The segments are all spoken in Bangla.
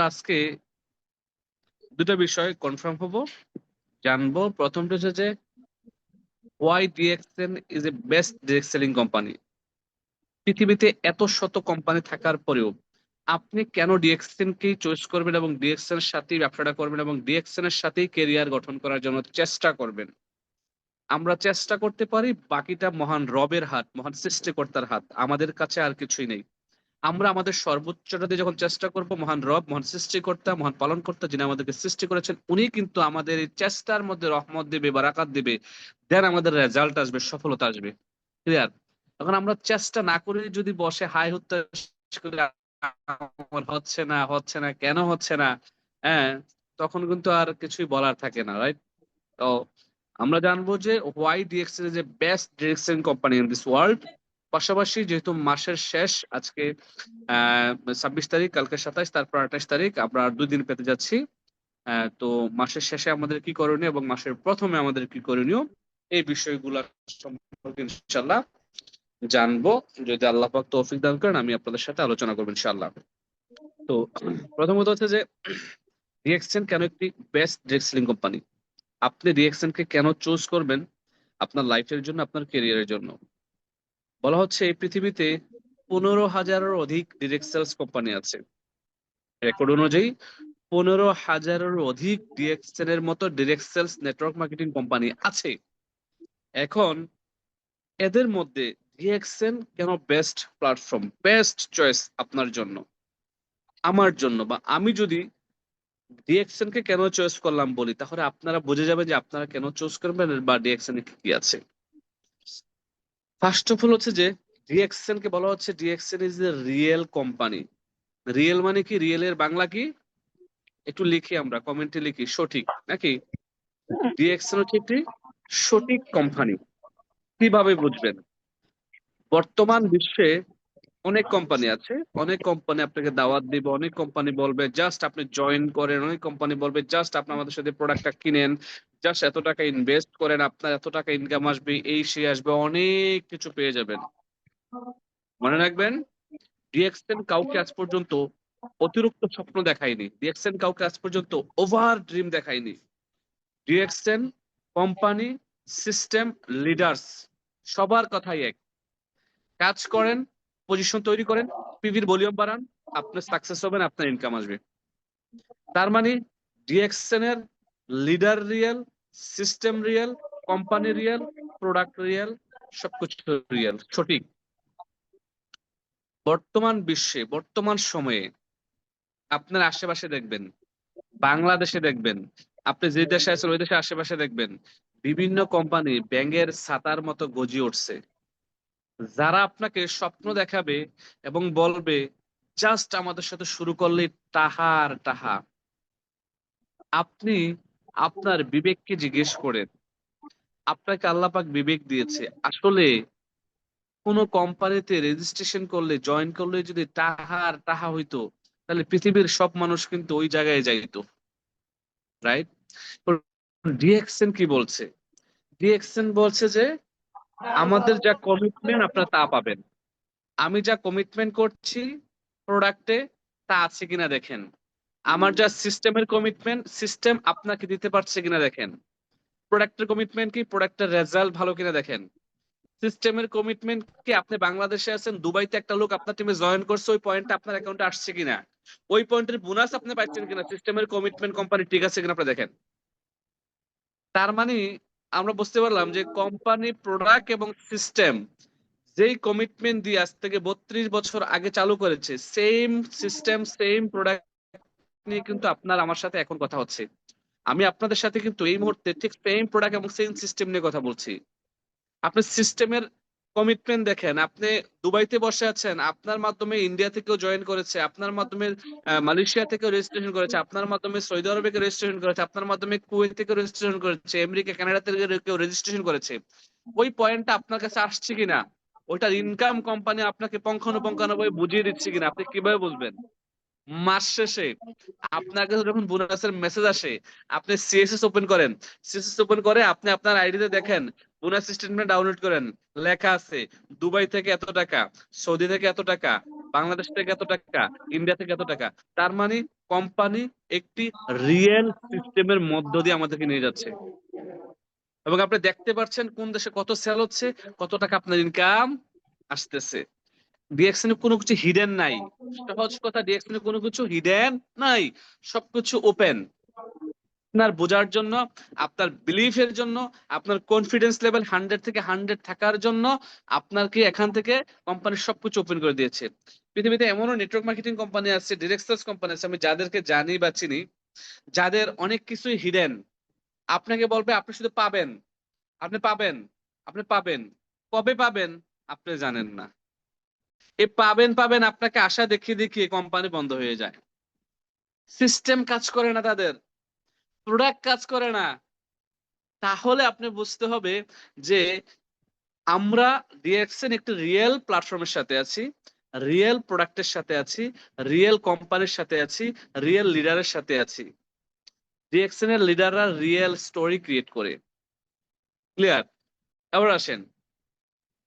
আমরা আজকে দুটো বিষয় কনফার্ম হব, জানব। প্রথমটা হচ্ছে যে why DXN is a best direct selling company পৃথিবীতে এত শত কোম্পানি থাকার পরেও আপনি কেন ডিএক্সএন কেই চয়েস করবেন এবং ডিএক্সএন এর সাথেই ব্যবসাটা করবেন এবং ডিএক্সএন এর সাথেই কেরিয়ার গঠন করার জন্য চেষ্টা করবেন? আমরা চেষ্টা করতে পারি, বাকিটা মহান রবের হাত, মহান সৃষ্টিকর্তার হাত, আমাদের কাছে আর কিছুই নেই। আমরা আমাদের সর্বোচ্চটা দিয়ে যখন চেষ্টা করব, মহান রব, মহান সৃষ্টিকর্তা, মহান পালন পালনকর্তা যিনি আমাদেরকে সৃষ্টি করেছেন, উনি কিন্তু আমাদের এই চেষ্টার মধ্যে রহমত দেবে, বারাকাত দেবে। দেন আমাদের রেজাল্ট আসবে, সফলতা আসবে। ক্লিয়ার এখন আমরা চেষ্টা না করে যদি বসে, হাই হত্যা হচ্ছে না হচ্ছে না, কেন হচ্ছে না হ্যাঁ তখন কিন্তু আর কিছুই বলার থাকে না রাইট তো আমরা জানব যে why is a best direction company in this world পাশাপাশি যেহেতু মাসের শেষ, আজকে ছাব্বিশ তারিখ, কালকে সাতাইশ তারপর আঠাশ তারিখ, আমরা দুই দিন পেতে যাচ্ছি। তো মাসের শেষে আমাদের কি করণীয় এবং মাসের প্রথমে আমাদের কি করণীয়, এই বিষয়গুলো সম্পর্কে ইনশাল্লাহ জানব। যদি আল্লাহ পাক তৌফিক দান করেন, আমি আপনাদের সাথে আলোচনা করব ইনশাল্লাহ তো প্রথমত হচ্ছে যে রিয়েকশন কেন একটি বেস্ট ডিরেক্ট সেলিং কোম্পানি আপনি রিয়েকশন কে কেন চুজ করবেন আপনার লাইফের জন্য, আপনার কেরিয়ারের জন্য? বলা হচ্ছে এই পৃথিবীতে পনেরো হাজারের অধিক ডিরেক্ট সেলস কোম্পানি আছে। রেকর্ড অনুযায়ী পনেরো হাজারের অধিক ডিএক্সএন এর মতো direct sales network marketing company আছে। এখন এদের মধ্যে ডিএক্সএন কেন বেস্ট প্ল্যাটফর্ম বেস্ট চয়েস আপনার জন্য? আমার জন্য বা আমি যদি ডিএক্সএন কে কেন চয়েস করলাম বলি, তাহলে আপনারা বুঝে যাবেন যে আপনারা কেন চুজ করবেন বা ডিএক্সএন এ কি আছে। ফার্স্ট অফ অল হচ্ছে যে ডিএক্সএন কে বলা হচ্ছে DXN is a real company real মানে কি? রিয়েল এর বাংলা কি? একটু লিখি আমরা কমেন্টে লিখি, সঠিক নাকি? ডিএক্সএন হচ্ছে একটি সঠিক কোম্পানি কীভাবে বুঝবেন? বর্তমান বিশ্বে অনেক কোম্পানি আছে। অনেক কোম্পানি আপনাকে দাওয়াত দিবে, অনেক কোম্পানি বলবে জাস্ট আপনি জয়েন করেন। অনেক কোম্পানি বলবে জাস্ট আপনি আমাদের সাথে প্রোডাক্টটা কিনেন। জাস্ট এত টাকা ইনভেস্ট করেন, আপনার এত টাকা ইনকাম আসবে, এই সে আসবে, অনেক কিছু পেয়ে যাবেন। মনে রাখবেন? ডিএক্সএন কাউকে আজ পর্যন্ত অতিরিক্ত স্বপ্ন দেখায়নি। ডিএক্সএন কাউকে আজ পর্যন্ত ওভার ড্রিম দেখায়নি। ডিএক্সএন কোম্পানি সিস্টেম লিডার্স সবার কথাই এক। কাজ করেন পজিশন তৈরি করেন পিভির ভলিউম বাড়ান আপনি সাকসেস হবেন, আপনার ইনকাম আসবে। তার মানে ডিএক্সএন এর leader real system real company real product real সবকিছু রিয়েল সঠিক। বর্তমান বিশ্বে, বর্তমান সময়ে আপনার আশেপাশে দেখবেন, বাংলাদেশে দেখবেন, আপনি যে দেশে আছেন, ওই দেশে আশেপাশে দেখবেন, বিভিন্ন কোম্পানি ব্যাঙের ছাতার মতো গজিয়ে উঠছে। যারা আপনাকে স্বপ্ন দেখাবে এবং বলবে, জাস্ট আমাদের সাথে শুরু করলে টাহার টাহা আপনি আপনার বিবেককে জিজ্ঞেস করেন, আপনাকে আল্লাপাক বিবেক দিয়েছে। আসলে কোন কোম্পানিতে রেজিস্ট্রেশন করলে জয়েন করলে যদি টাহার টাহা হইতো, তাহলে পৃথিবীর সব মানুষ কিন্তু ওই জায়গায় যাইতো রাইট ডিএক্সএন কি বলছে? ডিএক্সএন বলছে যে, আমাদের যা কমিটমেন্ট আপনারা তা পাবেন। আমি যা কমিটমেন্ট করছি প্রোডাক্টে তা আছে কিনা দেখেন। আমার যা সিস্টেমের কমিটমেন্ট সিস্টেম আপনাকে দিতে পারছে কিনা দেখেন। প্রোডাক্টের কমিটমেন্ট কি? প্রোডাক্টের রেজাল্ট ভালো কিনা দেখেন। সিস্টেমের কমিটমেন্ট কি? আপনি বাংলাদেশে আছেন, দুবাইতে একটা লোক আপনার টিমে জয়েন করছে, ওই পয়েন্টটা আপনার অ্যাকাউন্টে আসছে কিনা? ওই পয়েন্টের বোনাস আপনি পাচ্ছেন কিনা? সিস্টেমের কমিটমেন্ট কোম্পানি ঠিক আছে কিনা আপনি দেখেন। তার মানে আমরা বুঝতে পারলাম যে কোম্পানি প্রোডাক্ট এবং সিস্টেম যেই কমিটমেন্ট দিয়ে আজ থেকে বত্রিশ বছর আগে চালু করেছে সেম সিস্টেম সেম প্রোডাক্ট নিয়ে কিন্তু আপনার আমার সাথে এখন কথা হচ্ছে। আমি আপনাদের সাথে কিন্তু এই মুহূর্তে ঠিক সেম প্রোডাক্ট এবং সেম সিস্টেম নিয়ে কথা বলছি। আপনি সিস্টেমের কমিটমেন্ট দেখেন, আপনি দুবাইতে বসে আছেন, আপনার মাধ্যমে ইন্ডিয়া থেকেও জয়েন করেছে, আপনার মাধ্যমে মালয়েশিয়া থেকেও রেজিস্ট্রেশন করেছে, আপনার মাধ্যমে সৌদি আরবে রেজিস্ট্রেশন করেছে, আপনার মাধ্যমে কুয়েত থেকে রেজিস্ট্রেশন করেছে আমেরিকা কানাডা থেকে কেউ রেজিস্ট্রেশন করেছে। ওই পয়েন্টটা আপনার কাছে আসছে কিনা? ওইটার ইনকাম কোম্পানি আপনাকে পঙ্খানুপঙ্খানুভাবে বুঝিয়ে দিচ্ছে কিনা? আপনি কীভাবে বুঝবেন? মাস শেষে আপনার কাছে যখন বোনাসের মেসেজ আসে, আপনি সিএসএস ওপেন করেন। সিএসএস ওপেন করে আপনি আপনার আইডিতে দেখেন, বোনাস স্টেটমেন্ট ডাউনলোড করেন। লেখা আছে, দুবাই থেকে এত টাকা, সৌদি থেকে এত টাকা, বাংলাদেশ থেকে এত টাকা, ইন্ডিয়া থেকে এত টাকা। তার মানে কোম্পানি একটি রিয়েল সিস্টেমের মধ্য দিয়ে আমাদেরকে নিয়ে যাচ্ছে। এবং আপনি দেখতে পাচ্ছেন কোন দেশে কত সেল হচ্ছে, কত টাকা আপনার ইনকাম আসতেছে। ডিএক্সএন কোনো কিছু হিডেন নাই। সহজ কথা ডিএক্সএন কোনো কিছু হিডেন নাই সবকিছু ওপেন আপনার বোঝার জন্য আপনার বিলিফের জন্য আপনার কনফিডেন্স লেভেল হান্ড্রেড থেকে হান্ড্রেড থাকার জন্য আপনাকে এখান থেকে কোম্পানির সবকিছু ওপেন করে দিয়েছে। পৃথিবীতে এমনও নেটওয়ার্ক মার্কেটিং কোম্পানি আছে ডিরেক্ট সেলস কোম্পানি আছে আমি যাদেরকে জানি বা চিনি যাদের অনেক কিছুই হিডেন আপনাকে বলবে আপনি শুধু পাবেন আপনি পাবেন আপনি পাবেন। কবে পাবেন? আপনি জানেন না। এ পাবেন পাবেন, আপনাকে আশা দেখিয়ে দেখিয়ে কোম্পানি বন্ধ হয়ে যায়। সিস্টেম কাজ করে না তাদের। প্রোডাক্ট কাজ করে না। তাহলে আপনি বুঝতে হবে যে আমরা ডিএক্সএন একটি রিয়েল প্ল্যাটফর্মের সাথে আছি রিয়েল প্রোডাক্টের সাথে আছি রিয়েল কোম্পানির সাথে আছি রিয়েল লিডারের সাথে আছি। ডিএক্সএন এর লিডাররা রিয়েল স্টোরি ক্রিয়েট করে। ক্লিয়ার এবার আসেন।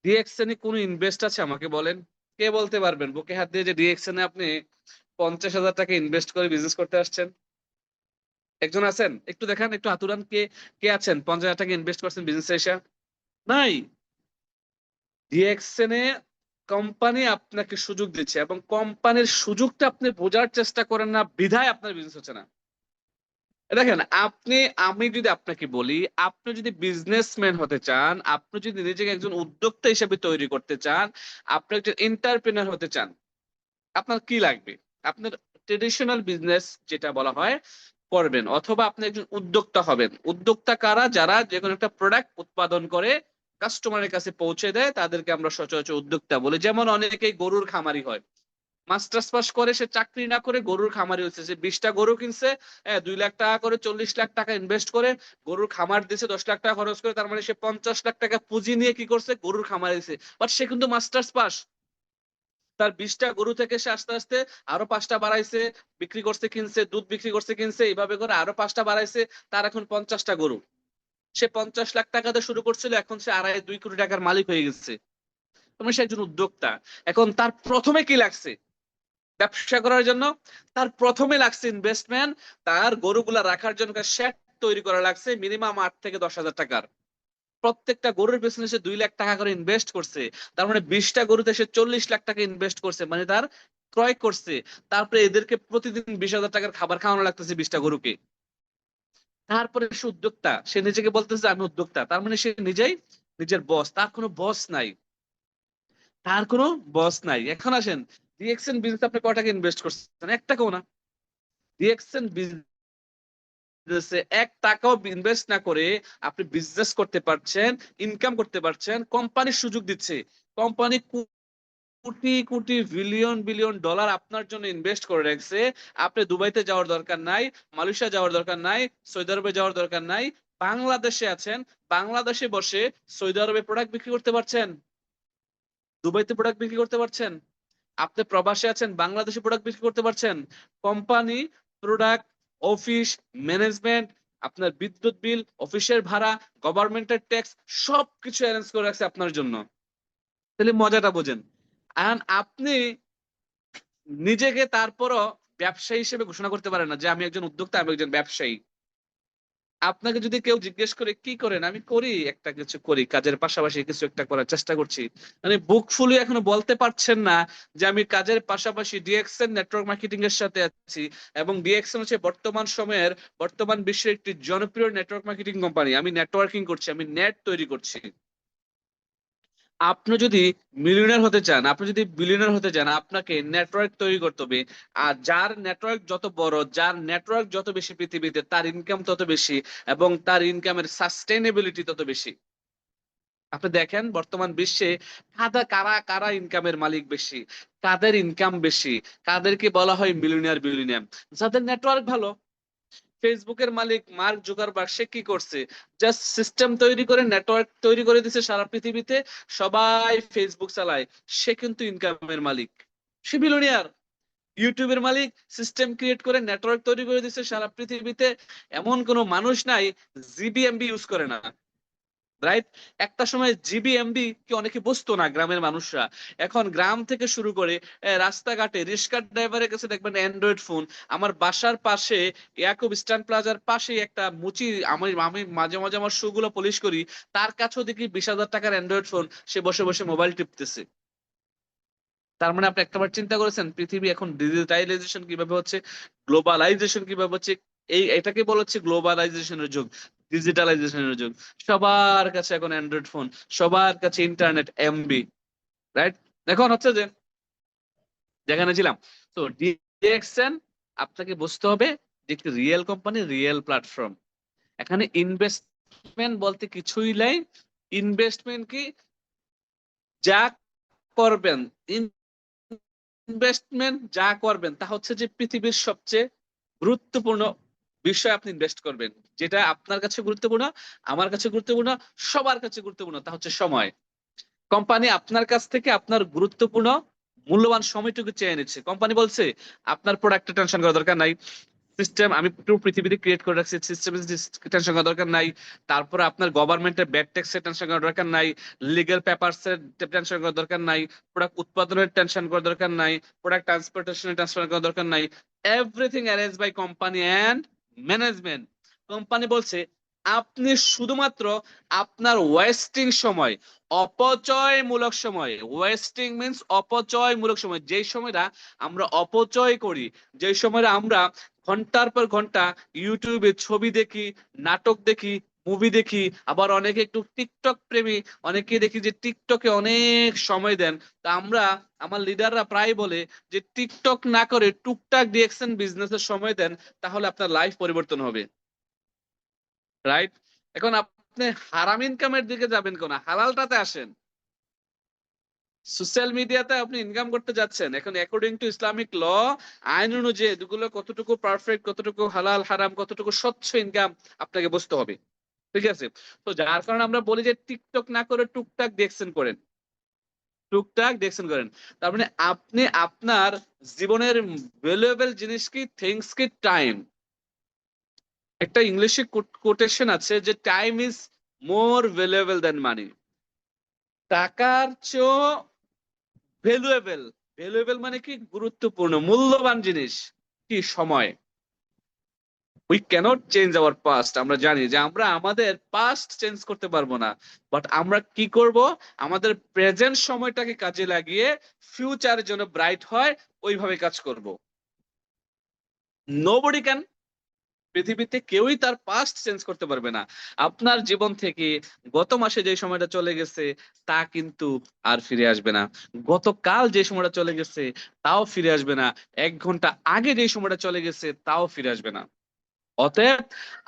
ডিএক্সএন এ কোনো ইনভেস্ট আছে আমাকে বলেন? কে বলতে পারবেন? বুকে হাত দিয়ে যে এ আপনি পঞ্চাশ হাজার টাকা ইনভেস্ট করে বিজনেস করতে আসছেন। একজন আছেন? একটু দেখান, একটু আতুরান কে কে আছেন? পঞ্চাশ হাজার টাকা ইনভেস্ট করছেন বিজনেস এসে। নাই। ডিএক্সএন এ কোম্পানি আপনাকে সুযোগ দিচ্ছে এবং কোম্পানির সুযোগটা আপনি বোঝার চেষ্টা করেন না, বিধায় আপনার বিজনেস হচ্ছে না। দেখেন, আপনি, আমি যদি আপনাকে বলি, আপনি যদি বিজনেসম্যান হতে চান, আপনি যদি নিজেকে একজন উদ্যোক্তা হিসেবে তৈরি করতে চান, আপনি একজন এন্টারপ্রেনার হতে চান, আপনার কি লাগবে? আপনার ট্রেডিশনাল বিজনেস যেটা বলা হয়, করবেন, অথবা আপনি একজন উদ্যোক্তা হবেন। উদ্যোক্তা কারা? যারা যে কোনো একটা প্রোডাক্ট উৎপাদন করে কাস্টমারের কাছে পৌঁছে দেয়, তাদেরকে আমরা সচরাচর উদ্যোক্তা বলি। যেমন অনেকেই গরুর খামারি হয়। মাস্টার্স পাস করে সে চাকরি না করে গরুর খামারি হচ্ছে সে বিশটা গরু কিনছে হ্যাঁ, দুই লাখ টাকা করে চল্লিশ লাখ টাকা ইনভেস্ট করে গরুর খামার দিছে দশ লাখ টাকা খরচ করে তার মানে সে পঞ্চাশ লাখ টাকা পুঁজি নিয়ে কি করছে? গরুর খামার দিছে। বাট সে কিন্তু মাস্টার্স পাস তার বিশটা গরু থেকে সে আস্তে আস্তে আরও পাঁচটা বাড়াইছে বিক্রি করছে কিনছে দুধ বিক্রি করছে কিনছে এইভাবে করে আরও পাঁচটা বাড়াইছে তার এখন পঞ্চাশটা গরু। সে পঞ্চাশ লাখ টাকাতে শুরু করছিল এখন সে আড়াই দুই কোটি টাকার মালিক হয়ে গেছে। সে একজন উদ্যোক্তা। এখন তার প্রথমে কি লাগছে? ব্যবসা করার জন্য তার প্রথমে লাগছে ইনভেস্টমেন্ট তার গরুগুলা রাখার জন্য শেড তৈরি করা লাগছে মিনিমাম আট থেকে দশ হাজার টাকার। প্রত্যেকটা গরুর পেছনে সে দুই লাখ টাকা করে ইনভেস্ট করছে। তার মানে বিশটা গরুতে সে চল্লিশ লাখ টাকা ইনভেস্ট করছে মানে তার ক্রয় করছে। তারপরে এদেরকে প্রতিদিন বিশ হাজার টাকার খাবার খাওয়ানো লাগতেছে বিশটা গরুকে। তারপরে সে উদ্যোক্তা, সে নিজেকে বলতেছে, আমি উদ্যোক্তা। তার মানে সে নিজেই নিজের বস তার কোনো বস নাই। তার কোনো বস নাই। এখন আসেন ডিএক্সএন বিজনেস আপনি কয় টাকা ইনভেস্ট করছেন? এক টাকাও না। ডিএক্সএন বিজনেসে এক টাকাও ইনভেস্ট না করে আপনি বিজনেস করতে পারছেন ইনকাম করতে পারছেন কোম্পানির সুযোগ দিচ্ছে। Company crore crore billion billion dollar আপনার জন্য ইনভেস্ট করে রাখছে। আপনি দুবাইতে যাওয়ার দরকার নাই, মালয়েশিয়া যাওয়ার দরকার নাই, সৌদি আরবে যাওয়ার দরকার নাই, বাংলাদেশে আছেন, বাংলাদেশে বসে সৌদি আরবে প্রোডাক্ট বিক্রি করতে পারছেন? দুবাইতে প্রোডাক্ট বিক্রি করতে পারছেন? আপনি প্রবাসে আছেন, বাংলাদেশে প্রোডাক্ট বিক্রি করতে পারছেন কোম্পানি প্রোডাক্ট অফিস ম্যানেজমেন্ট আপনার বিদ্যুৎ বিল, অফিসের ভাড়া গভর্নমেন্টের ট্যাক্স সবকিছু অ্যারেঞ্জ করে রাখছে আপনার জন্য। তাহলে মজাটা বোঝেন। এখন আপনি নিজেকে তারপরও ব্যবসায়ী হিসেবে ঘোষণা করতে পারেন না যে আমি একজন উদ্যোক্তা, আমি একজন ব্যবসায়ী। আপনাকে যদি কেউ জিজ্ঞেস করে, কি করেন? আমি করি একটা কিছু করি, কাজের পাশাপাশি কিছু একটা করার চেষ্টা করছি। মানে বুক ফুলি এখনও বলতে পারছেন না যে আমি কাজের পাশাপাশি ডিএক্সএন নেটওয়ার্ক মার্কেটিং এর সাথে আছি এবং ডিএক্সএন হচ্ছে বর্তমান সময়ের, বর্তমান বিশ্বের একটি জনপ্রিয় নেটওয়ার্ক মার্কেটিং কোম্পানি। আমি নেটওয়ার্কিং করছি, আমি নেট তৈরি করছি। আপনি যদি মিলিয়নার হতে চান, আপনি যদি বিলিয়নার হতে চান, আপনাকে নেটওয়ার্ক তৈরি করতে হবে। আর যার নেটওয়ার্ক যত বড়, যার নেটওয়ার্ক যত বেশি পৃথিবীতে, তার ইনকাম তত বেশি এবং তার ইনকামের সাস্টেনেবিলিটি তত বেশি। আপনি দেখেন, বর্তমান বিশ্বে কাদা, কারা কারা ইনকামের মালিক বেশি? কাদের ইনকাম বেশি? কাদেরকে বলা হয় মিলিয়নিয়ার বিলিয়নিয়ার যাদের নেটওয়ার্ক ভালো ফেসবুকের মালিক মার্ক জুকারবার্গ, সে কি করছে? জাস্ট সিস্টেম তৈরি করে নেটওয়ার্ক তৈরি করে দিছে সারা পৃথিবীতে, সবাই ফেসবুক চালায়। সে কিন্তু ইনকামের মালিক। সে বিলোনিয়ার ইউটিউবের মালিক সিস্টেম ক্রিয়েট করে নেটওয়ার্ক তৈরি করে দিচ্ছে সারা পৃথিবীতে। এমন কোনো মানুষ নাই জিবিএমবি ইউজ করে না। রাইট একটা সময় জিবি এমবি কি অনেকে বুঝতো না গ্রামের মানুষরা। এখন গ্রাম থেকে শুরু করে রাস্তাঘাটে রিক্সা ড্রাইভারের কাছে দেখবেন অ্যান্ড্রয়েড ফোন আমার বাসার পাশে ইয়াকুব স্ট্যান্ড প্লাজার পাশে একটা মুচি, আমি আমি মাঝে মাঝে আমার শুগুলো পলিশ করি। তার কাছেও দেখি বিশ হাজার টাকার অ্যান্ড্রয়েড ফোন সে বসে বসে মোবাইল টিপতেছে। তার মানে আপনি একটাবার চিন্তা করেছেন, পৃথিবী এখন ডিজিটাইলাইজেশন কীভাবে হচ্ছে গ্লোবালাইজেশন কীভাবে হচ্ছে? এই, এটাকে বলা হচ্ছে গ্লোবালাইজেশনের যুগ। ডিজিটালাইজেশনের যুগ। সবার কাছে এখন অ্যান্ড্রয়েড ফোন সবার কাছে ইন্টারনেট এমবি রাইট এখন হচ্ছে যে, যেখানে ছিলাম। তো ডিএক্সএন আপনাকে বুঝতে হবে যে একটি রিয়েল কোম্পানি রিয়েল প্ল্যাটফর্ম এখানে ইনভেস্টমেন্ট বলতে কিছুই নাই। ইনভেস্টমেন্ট কি? যা করবেন ইনভেস্টমেন্ট যা করবেন, তা হচ্ছে যে পৃথিবীর সবচেয়ে গুরুত্বপূর্ণ বিষয় আপনি ইনভেস্ট করবেন। যেটা আপনার কাছে গুরুত্বপূর্ণ, আমার কাছে গুরুত্বপূর্ণ, সবার কাছে গুরুত্বপূর্ণ, তা হচ্ছে সময়। কোম্পানি আপনার কাছ থেকে আপনার গুরুত্বপূর্ণ, মূল্যবান সময়টুকু চেয়ে নিচ্ছে। কোম্পানি বলছে, আপনার প্রোডাক্টে টেনশন করার দরকার নাই। সিস্টেম আমি পুরো পৃথিবীতে ক্রিয়েট করে রাখছি সিস্টেম টেনশন করার দরকার নাই। তারপর আপনার গভর্নমেন্টের ব্যাড ট্যাক্সের টেনশন করার দরকার নাই। লিগেল পেপারস এর টেনশন করার দরকার নাই। প্রোডাক্ট উৎপাদনের টেনশন করার দরকার নাই। প্রোডাক্ট ট্রান্সপোর্টেশনের টেনশন করার দরকার নাই। Everything arrange by company and management company বলছে, আপনি শুধুমাত্র আপনার ওয়েস্টিং সময়, অপচয়মূলক সময় ওয়েস্টিং মিন্স অপচয়মূলক সময়, যেই সময়টা আমরা অপচয় করি, যেই সময়টা আমরা ঘণ্টার পর ঘণ্টা ইউটিউবে ছবি দেখি, নাটক দেখি মুভি দেখি, আবার অনেকে একটু টিকটক প্রেমী, অনেকে দেখি যে টিকটকে অনেক সময় দেন, তা আমরা, আমার লিডাররা প্রায় বলে যে টিকটক না করে টুকটাক ডিএকশন বিজনেসের সময় দেন, তাহলে আপনার লাইফ পরিবর্তন হবে। রাইট এখন আপনি হারাম ইনকামের দিকে যাবেন কেন? হালালটাতে আসেন। সোশ্যাল মিডিয়াতে আপনি ইনকাম করতে যাচ্ছেন। এখন অ্যাকর্ডিং টু ইসলামিক ল আইন অনুযায়ী এগুলো কতটুকু পারফেক্ট কতটুকু হালাল, হারাম, কতটুকু স্বচ্ছ ইনকাম আপনাকে বুঝতে হবে। ঠিক আছে? তো যার কারণে আমরা বলি যে টিকটক না করে টুকটাক দেখছেন করেন। টুকটাক দেখছেন করেন। তার মানে আপনি আপনার জীবনের ভ্যালুয়েবল জিনিস কি থিংস কি টাইম একটা ইংলিশে কোটেশন আছে যে time is more valuable than money টাকার চেয়েও ভ্যালুয়েবল ভ্যালুয়েবল মানে কি? গুরুত্বপূর্ণ, মূল্যবান জিনিস কি? সময়। We can't change our past আমরা জানি যে আমরা আমাদের পাস্ট চেঞ্জ করতে পারব না। বাট আমরা কি করব? আমাদের প্রেজেন্ট সময়টাকে কাজে লাগিয়ে ফিউচারের জন্য ব্রাইট হয়, ওইভাবে কাজ করব। নোবডি ক্যান পৃথিবীতে কেউই তার পাস্ট চেঞ্জ করতে পারবে না। আপনার জীবন থেকে গত মাসে যে সময়টা চলে গেছে, তা কিন্তু আর ফিরে আসবে না। গতকাল যে সময়টা চলে গেছে, তাও ফিরে আসবে না। এক ঘণ্টা আগে যে সময়টা চলে গেছে, তাও ফিরে আসবে না। অতএব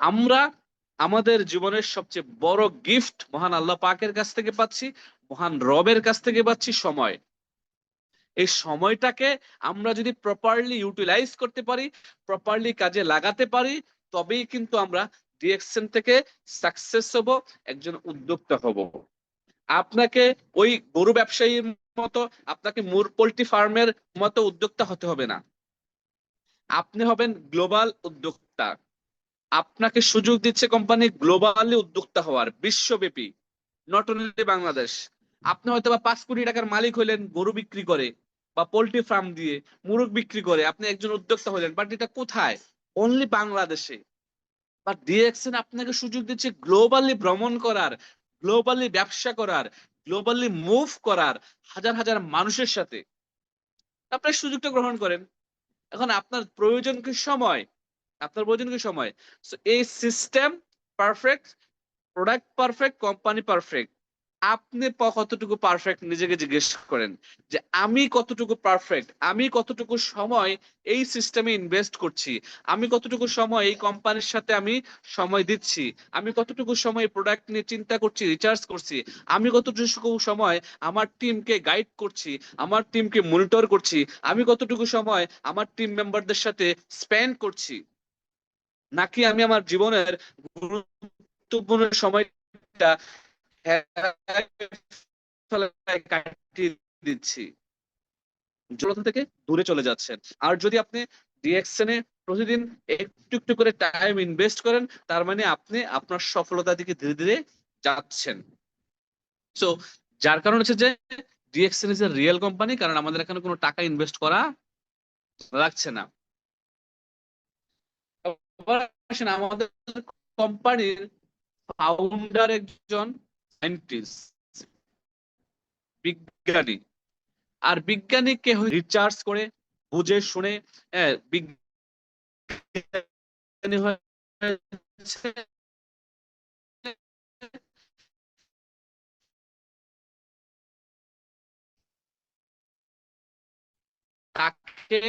আমরা আমাদের জীবনের সবচেয়ে বড় গিফট মহান আল্লাহ পাকের কাছ থেকে পাচ্ছি, মহান রবের কাছ থেকে পাচ্ছি সময়। এই সময়টাকে আমরা যদি প্রপারলি ইউটিলাইজ করতে পারি প্রপারলি কাজে লাগাতে পারি তবেই কিন্তু আমরা ডিএকশন থেকে সাকসেস হব, একজন উদ্যোক্তা হব। আপনাকে ওই গরু ব্যবসায়ীর মতো, আপনাকে মুর পোল্ট্রি ফার্মের মতো উদ্যোক্তা হতে হবে না। আপনি হবেন গ্লোবাল উদ্যোক্তা। আপনাকে সুযোগ দিচ্ছে কোম্পানি গ্লোবালি উদ্যোক্তা হওয়ার, বিশ্বব্যাপী নট অনলি বাংলাদেশ। আপনি হয়তো বা পাঁচ কোটি টাকার মালিক হইলেন, গরু বিক্রি করে, বা পোল্ট্রি ফার্ম দিয়ে, মুরগ বিক্রি করে, আপনি একজন উদ্যোক্তা হলেন বাট এটা কোথায়? অনলি বাংলাদেশে বা ডিএক্সএন আপনাকে সুযোগ দিচ্ছে গ্লোবালি ভ্রমণ করার গ্লোবালি ব্যবসা করার গ্লোবালি মুভ করার হাজার হাজার মানুষের সাথে। আপনি সুযোগটা গ্রহণ করেন। এখন আপনার প্রয়োজন কি সময়? আপনার প্রয়োজন কি সময়? এই system perfect product perfect company perfect আপনি কতটুকু পারফেক্ট নিজেকে জিজ্ঞেস করেন যে আমি কতটুকু পারফেক্ট আমি কতটুকু সময় এই সিস্টেমে ইনভেস্ট করছি? আমি কতটুকু সময় এই কোম্পানির সাথে আমি সময় দিচ্ছি? আমি কতটুকু সময় প্রোডাক্ট নিয়ে চিন্তা করছি রিচার্জ করছি? আমি কতটুকু সময় আমার টিমকে গাইড করছি? আমার টিমকে মনিটর করছি? আমি কতটুকু সময় আমার টিম মেম্বারদের সাথে স্পেন্ড করছি? নাকি আমি আমার জীবনের গুরুত্বপূর্ণ সময়টা থেকে দূরে চলে যাচ্ছেন। আর যদি আপনি ডিএক্সএন প্রতিদিন একটু একটু করে টাইম ইনভেস্ট করেন, তার মানে আপনি আপনার সফলতার দিকে ধীরে ধীরে যাচ্ছেন। সো যার কারণ হচ্ছে যে DXN is a real company কারণ আমাদের এখানে কোনো টাকা ইনভেস্ট করা লাগছে না। আমাদের কোম্পানির ফাউন্ডার একজন সায়েন্টিস্ট বিজ্ঞানী। আর রিচার্জ করে বুঝে শুনে তাকে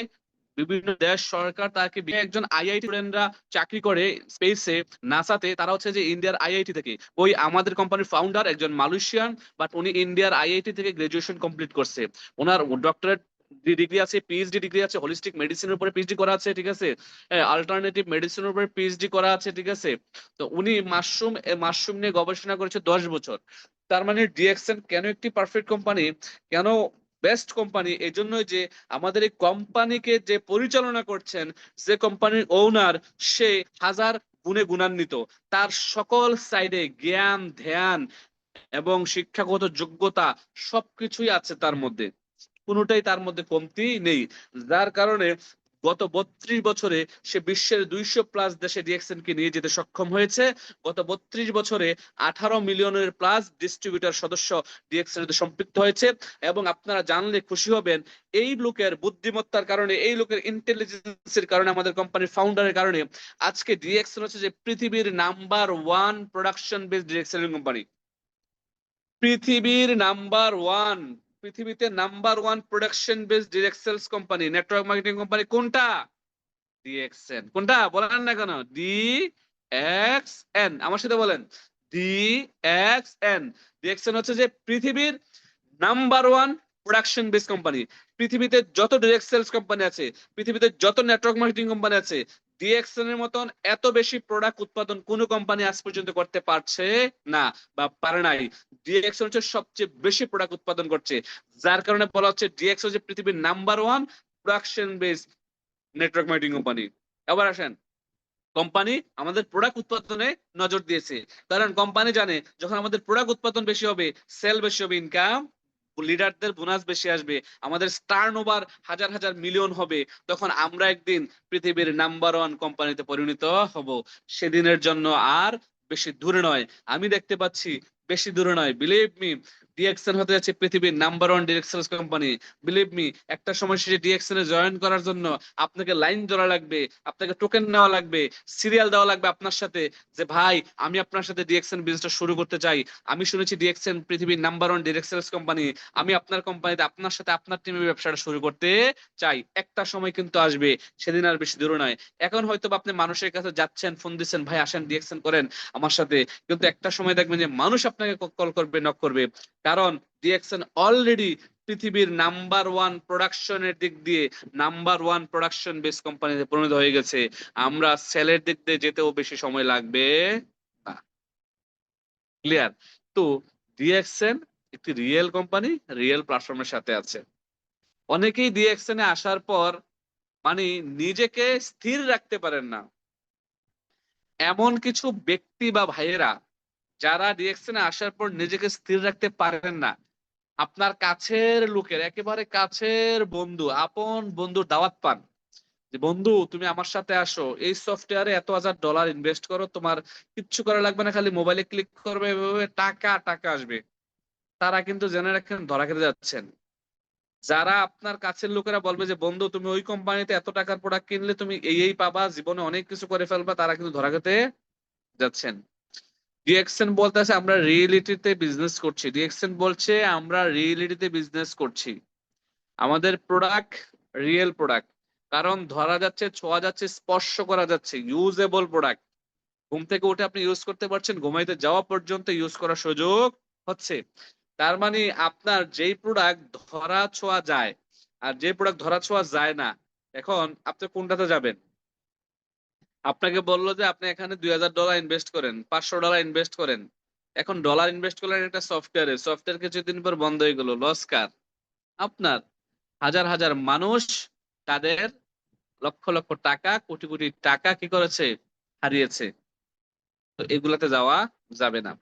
বিভিন্ন দেশ সরকার তাকে একজন আইআইটি স্টুডেন্টরা চাকরি করে স্পেসে নাসাতে তারা হচ্ছে যে ইন্ডিয়ার আইআইটি থেকে। ওই আমাদের কোম্পানির ফাউন্ডার একজন মালয়েশিয়ান বাট উনি ইন্ডিয়ার আইআইটি থেকে গ্রাজুয়েশন কমপ্লিট করছে। ওনার ডক্টরেট ডিগ্রি আছে পিএইচডি ডিগ্রি আছে হোলিস্টিক মেডিসিনের উপরে পিএইচডি করা আছে, ঠিক আছে? অল্টারনেটিভ মেডিসিনের উপরে পিএইচডি করা আছে, ঠিক আছে? তো উনি মাশরুম মাশরুম নিয়ে গবেষণা করেছে দশ বছর। তার মানে ডিএক্সএন কেন একটি পারফেক্ট কোম্পানি কেন বেস্ট কোম্পানি এই জন্যই যে আমাদের এই কোম্পানিকে যে পরিচালনা করছেন, যে কোম্পানির ওনার সে হাজার গুণে গুণান্বিত। তার সকল সাইডে জ্ঞান, ধ্যান এবং শিক্ষাগত যোগ্যতা সবকিছুই আছে তার মধ্যে। কোনোটাই তার মধ্যে কমতি নেই। যার কারণে গত বত্রিশ বছরে সে বিশ্বের দুইশো প্লাস দেশে ডিএক্সএন কে নিয়ে যেতে সক্ষম হয়েছে। গত বত্রিশ বছরে আঠারো মিলিয়নের প্লাস ডিস্ট্রিবিউটার সদস্য ডিএক্সএন সম্পৃক্ত হয়েছে। এবং আপনারা জানলে খুশি হবেন, এই লোকের বুদ্ধিমত্তার কারণে, এই লোকের ইন্টেলিজেন্সের কারণে, আমাদের কোম্পানির ফাউন্ডারের কারণে আজকে ডিএক্সএন হচ্ছে যে পৃথিবীর number one production base DXN company পৃথিবীর নাম্বার ওয়ান পৃথিবীতে number one production base direct sales company, network marketing company কোনটা? ডিএক্সএন। কোনটা? বলেন না কেন? ডি এক্স এন আমার সাথে বলেন। ডি এক্স এন ডিএক্সএন হচ্ছে যে পৃথিবীর number one production base company. পৃথিবীতে যত ডিরেক্ট সেলস কোম্পানি আছে, পৃথিবীতে যত নেটওয়ার্ক মার্কেটিং কোম্পানি আছে ডিএক্সএন এর মতন এত বেশি প্রোডাক্ট উৎপাদন কোনো কোম্পানি আজ পর্যন্ত করতে পারছে না বা পারে নাই। ডিএক্সএন হচ্ছে সবচেয়ে বেশি প্রোডাক্ট উৎপাদন করছে। যার কারণে বলা হচ্ছে ডিএক্স হচ্ছে পৃথিবীর number one production base network marketing company এবার আসেন কোম্পানি আমাদের প্রোডাক্ট উৎপাদনে নজর দিয়েছে। কারণ কোম্পানি জানে যখন আমাদের প্রোডাক্ট উৎপাদন বেশি হবে সেল বেশি হবে ইনকাম লিডারদের বোনাস বেশি আসবে, আমাদের স্টার্ন ওভার হাজার হাজার মিলিয়ন হবে, তখন আমরা একদিন পৃথিবীর নাম্বার ওয়ান কোম্পানিতে পরিণত হব। সেদিনের জন্য আর বেশি দূরে নয়। আমি দেখতে পাচ্ছি বেশি দূরে নয়। বিলিভ মি ডিএক্সএন হতে যাচ্ছে পৃথিবীর number one direction company believe me একটা সময় শেষে ডিএক্সএন এ জয়েন করার জন্য আপনাকে লাইন ধরা লাগবে, আপনাকে টোকেন নেওয়া লাগবে সিরিয়াল দেওয়া লাগবে আপনার সাথে যে, ভাই, আমি আপনার সাথে ডিএক্সএন বিজনেসটা শুরু করতে চাই। আমি শুনেছি ডিএক্সএন পৃথিবীর নাম্বার ওয়ান সেলস কোম্পানি আমি আপনার কোম্পানিতে আপনার সাথে আপনার টিমের ব্যবসাটা শুরু করতে চাই। একটা সময় কিন্তু আসবে, সেদিন আর বেশি দূরে নয়। এখন হয়তো আপনি মানুষের কাছে যাচ্ছেন ফোন দিচ্ছেন, ভাই, আসেন ডিএক্সএন করেন আমার সাথে। কিন্তু একটা সময় দেখবেন যে, মানুষ আপনাকে কল করবে নক করবে। কারণ ডিএক্সএন অলরেডি পৃথিবীর নাম্বার ওয়ান প্রোডাকশনের দিক দিয়ে নাম্বার ওয়ান প্রোডাকশন বেস কোম্পানিতে পরিণত হয়ে গেছে। আমরা সেলের দিক দিয়ে যেতেও বেশি সময় লাগবে ক্লিয়ার তো ডিএক্সএন একটি রিয়েল কোম্পানি রিয়েল প্ল্যাটফর্মের সাথে আছে। অনেকেই ডিএক্সএন আসার পর মানে নিজেকে স্থির রাখতে পারেন না। এমন কিছু ব্যক্তি বা ভাইয়েরা যারা এ আসার পর নিজেকে স্থির রাখতে পারেন না, আপনার কাছের লোকের, একেবারে কাছের বন্ধু, আপন বন্ধু দাওয়াত পান। যে, বন্ধু, তুমি আমার সাথে আসো। এই সফটওয়্যারে এত হাজার ডলার ইনভেস্ট করো, তোমার কিচ্ছু করা লাগবে না, খালি মোবাইলে ক্লিক করবে, এভাবে টাকা টাকা আসবে। তারা কিন্তু জেনে রাখেন, ধরা খেতে যাচ্ছেন। যারা আপনার কাছের লোকেরা বলবে যে, বন্ধু, তুমি ওই কোম্পানিতে এত টাকার প্রোডাক্ট কিনলে তুমি এই এই পাবা, জীবনে অনেক কিছু করে ফেলবা, তারা কিন্তু ধরা খেতে যাচ্ছেন। ডিএক্সএন বলতেছে, আমরা রিয়েলিটিতে বিজনেস করছি। ডিএক্সএন বলছে, আমরা রিয়েলিটিতে বিজনেস করছি। আমাদের প্রোডাক্ট রিয়েল প্রোডাক্ট কারণ ধরা যাচ্ছে, ছোঁয়া যাচ্ছে, স্পর্শ করা যাচ্ছে। ইউজেবল প্রোডাক্ট ঘুম থেকে উঠে আপনি ইউজ করতে পারছেন, ঘুমাইতে যাওয়া পর্যন্ত ইউজ করার সুযোগ হচ্ছে। তার মানে আপনার যেই প্রোডাক্ট ধরা ছোঁয়া যায়, আর যে প্রোডাক্ট ধরা ছোঁয়া যায় না, এখন আপনি কোনটাতে যাবেন? আপনাকে বলল যে আপনি এখানে দুই হাজার ডলার ইনভেস্ট করেন, পাঁচশো ডলার ইনভেস্ট করেন। এখন ডলার ইনভেস্ট করলেন একটা সফটওয়্যারে সফটওয়্যার কিছুদিন পর বন্ধ হয়ে গেল লস কার? আপনার। হাজার হাজার মানুষ তাদের লক্ষ লক্ষ টাকা, কোটি কোটি টাকা কি করেছে? হারিয়েছে। তো এগুলাতে যাওয়া যাবে না।